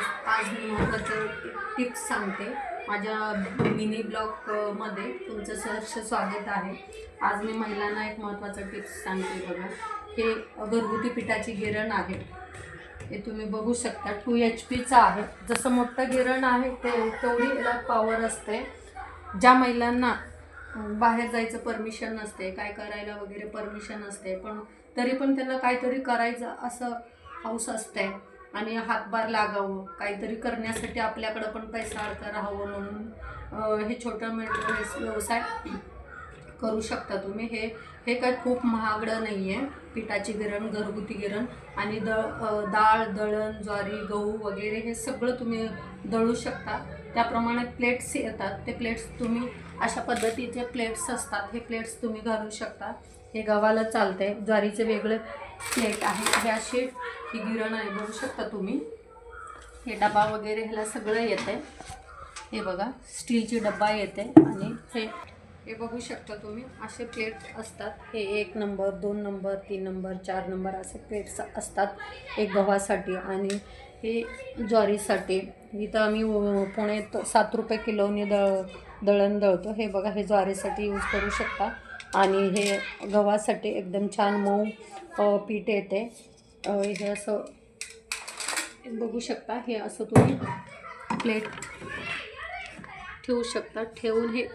आज मी महत्त्वाचं टिप्स सांगते. माझ्या मिनी ब्लॉगमध्ये तुमचं सहर्ष स्वागत आहे. आज मी महिलांना एक महत्त्वाचं टिप्स सांगते बघा. हे घरगुती पिठाची गिरण आहे. हे तुम्ही बघू शकता. टू एच पीचं आहे. जसं मोठं गिरण आहे ते तेवढी याला पॉवर असते. ज्या महिलांना बाहेर जायचं परमिशन नसते काय करायला वगैरे परमिशन असते पण तरी पण त्यांना काहीतरी करायचं असं हौस असते आणि हातभार लागावं काहीतरी करण्यासाठी आपल्याकडं पण पैसा अडका राहावं म्हणून हे छोटं मिळतं व्यवसाय करू शकता तुम्ही. हे हे काय खूप महागडं नाही आहे पिठाची गिरण घरगुती गिरण आणि द डाळ दळण ज्वारी गहू वगैरे हे सगळं तुम्ही दळू शकता. त्याप्रमाणे प्लेट्स येतात. ते प्लेट्स तुम्ही अशा पद्धतीचे प्लेट्स असतात. हे प्लेट्स तुम्ही घालू शकता. हे गव्हाला चालतंय. ज्वारीचे वेगळं प्लेट आहे. हे असे ही गिरण आहे बघू शकता तुम्ही. हे डबा वगैरे ह्याला सगळं येते हे बघा स्टीलची डब्बा येते आणि हे हे बघू शकता तुम्ही. असे प्लेट असतात. हे एक नंबर दोन नंबर तीन नंबर चार नंबर असे प्लेट्स असतात एक गव्हासाठी. आणि हे ज्वारीसाठी. इथं आम्ही पुणे सात रुपये किलोने दळ दळण दळतो. हे बघा हे ज्वारीसाठी यूज करू शकता. आणि हे गव्हासाठी एकदम छान मऊ पीठ येते. हे असं बघू शकता हे असं तुम्ही प्लेट ठेवू शकता. ठेवून हे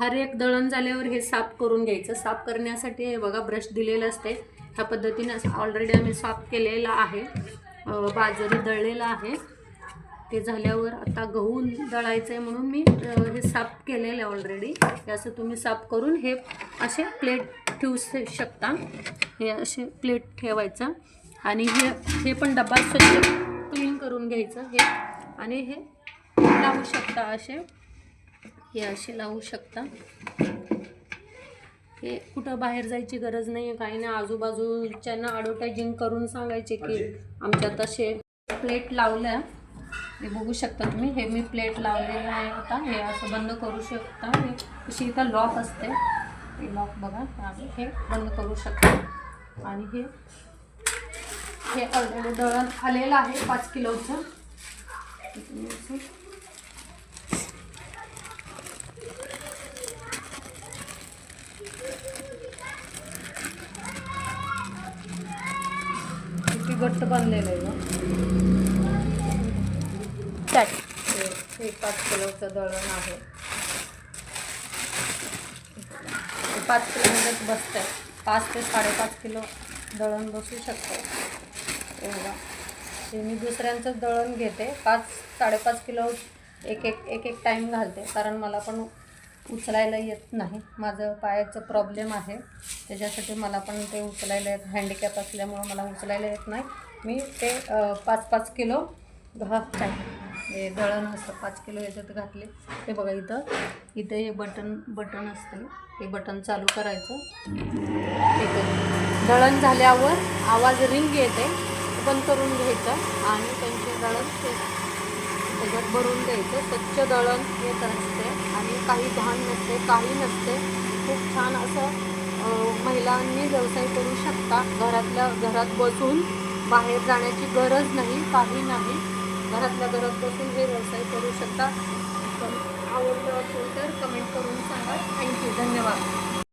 हर एक दळण झाल्यावर हे साफ करून घ्यायचं. साफ करण्यासाठी हे बघा ब्रश दिलेलं असते. ह्या पद्धतीने असं ऑलरेडी आम्ही साफ केलेलं आहे. बाजरी दळलेलं आहे. ते झाल्यावर आता गहू दळायचं आहे म्हणून मी हे साफ केलेलं आहे ऑलरेडी हे असं तुम्ही साफ करून हे असे प्लेट ठेवू शकता. हे असे प्लेट ठेवायचं. आणि हे हे पण डबा स्वच्छ क्लीन करून घ्यायचं हे. आणि हे लावू शकता असे. हे असे लावू शकता. हे कुठं बाहेर जायची गरज नाही आहे काही नाही. आजूबाजूच्यांना ॲडव्हर्टायझिंग करून सांगायचे की आमच्यात असे प्लेट लावल्या हे बघू शकता तुम्ही. हे मी प्लेट लावलेलं आहे आता. हे असं बंद करू शकता. हे अशी इथं लॉक असते. हे लॉक बघा. आम्ही हे बंद करू शकता. आणि हे हे ऑलरेडी दळण आलेलं आहे पाच किलोचं. घट्ट बांधलेलं आहे गं. हे पाच किलोचं दळण आहे. पाच किलोमध्ये बसतं आहे पाच ते साडेपाच किलो दळण बसू शकतं एवढा. ते मी दुसऱ्यांचंच दळण घेते. पाच साडेपाच किलो एक एक एक एक टाईम घालते. कारण मला पण उचलायला येत नाही. माझं पायाचं प्रॉब्लेम आहे. त्याच्यासाठी मला पण ते उचलायला येत हँडिकॅप असल्यामुळं मला उचलायला येत नाही. मी ते पाच पाच किलो घास आहे हे दळण असतं पाच किलो याच्यात घातले. हे बघा इथं इथं हे बटन बटन असतं हे बटन चालू करायचं. इथं दळण झाल्यावर आवाज रिंग येते ते बंद करून घ्यायचं आणि त्यांचे दळण ते त्याच्यात भरून द्यायचं. स्वच्छ दळण येत असते आणि काही घाण नसते काही नसते. खूप छान असं महिलांनी व्यवसाय करू शकता. घरातल्या घरात बसून बाहेर जाण्याची गरज नाही काही नाही. घरातल्या घरात बसून हे व्यवसाय करू शकता. पण आवडलं असेल तर कमेंट करून सांगा. थँक्यू धन्यवाद.